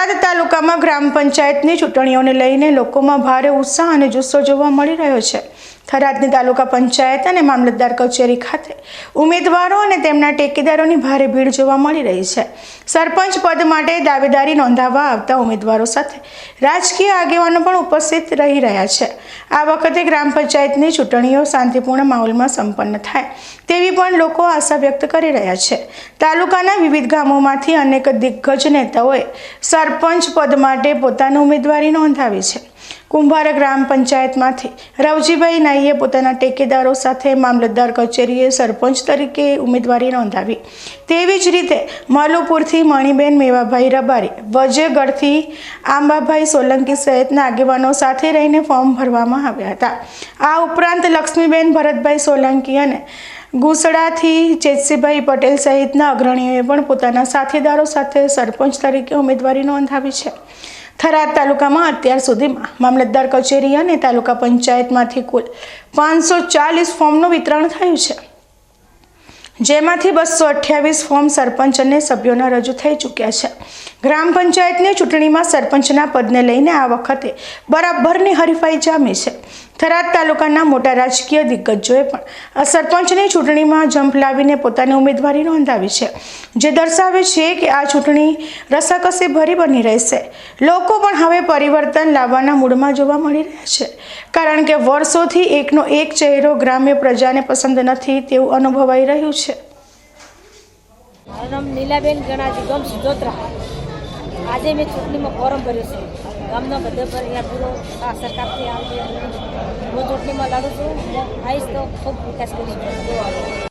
થરાદ તાલુકામાં ગ્રામ પંચાયતની ચૂંટણીઓને લઈને લોકોમાં ભારે ઉત્સાહ અને જુસ્સો જોવા મળી રહ્યો છે. થરાદની તાલુકા પંચાયત અને મામલતદાર કચેરી ખાતે ઉમેદવારો અને તેમના ટેકેદારોની ભારે ભીડ જોવા મળી રહી છે. સરપંચ પદ માટે દાવેદારી નોંધાવવા આવતા ઉમેદવારો સાથે રાજકીય આગેવાનો પણ ઉપસ્થિત રહી રહ્યા છે. આ વખતે ગ્રામ પંચાયતની ચૂંટણીઓ શાંતિપૂર્ણ માહોલમાં સંપન્ન થાય તેવી પણ લોકો આશા વ્યક્ત કરી રહ્યા છે. તાલુકાના વિવિધ ગામોમાંથી અનેક દિગ્ગજ નેતાઓએ સરપંચ પદ માટે પોતાની ઉમેદવારી નોંધાવી છે. કુંભાર ગ્રામ પંચાયતમાંથી રવજીભાઈ નાઈએ પોતાના ટેકેદારો સાથે મામલતદાર કચેરીએ સરપંચ તરીકે ઉમેદવારી નોંધાવી. તેવી જ રીતે માલુપુરથી મણિબેન મેવાભાઈ રબારી, વજેગઢથી આંબાભાઈ સોલંકી સહિતના આગેવાનો સાથે રહીને ફોર્મ ભરવામાં આવ્યા હતા. આ ઉપરાંત લક્ષ્મીબેન ભરતભાઈ સોલંકી અને ગુસડાથી ચેતસીભાઈ પટેલ સહિતના અગ્રણીઓએ પણ પોતાના સાથીદારો સાથે સરપંચ તરીકે ઉમેદવારી નોંધાવી છે. થરાદ તાલુકામાં અત્યાર સુધીમાં મામલતદાર કચેરી અને તાલુકા પંચાયતમાંથી કુલ પાંચસો ચાલીસ ફોર્મનું વિતરણ થયું છે. જેમાંથી બસો અઠ્યાવીસ ફોર્મ સરપંચ અને સભ્યોના રજૂ થઈ ચૂક્યા છે. ગ્રામ પંચાયતની ચૂંટણીમાં સરપંચના પદને લઈને આ વખતે બરાબરની હરીફાઈ જામી છે. થરાદ તાલુકાના મોટા રાજકીય દિગ્ગજોએ પણ સરપંચની ચૂંટણીમાં જંપ લાવીને પોતાની ઉમેદવારી નોંધાવી છે. જે દર્શાવે છે કે આ ચૂંટણી રસાકસી ભરી બની રહેશે. લોકો પણ હવે પરિવર્તન લાવવાના મૂડમાં જોવા મળી રહ્યા છે. કારણ કે વર્ષોથી એકનો એક ચહેરો ગ્રામ્ય પ્રજાને પસંદ નથી તેવું અનુભવાઈ રહ્યું છે. નામ નીલાબેન ગણાજી, ગમ સિદ્ધોત્રા આજે મેં ચૂંટણીમાં ફોર્મ ભર્યો છે. ગામનો પર પરિવાર પૂરો આ સરકારથી આવે હું ચૂંટણીમાં લડું છું આવીશ તો ખૂબ વિકાસ કરીશ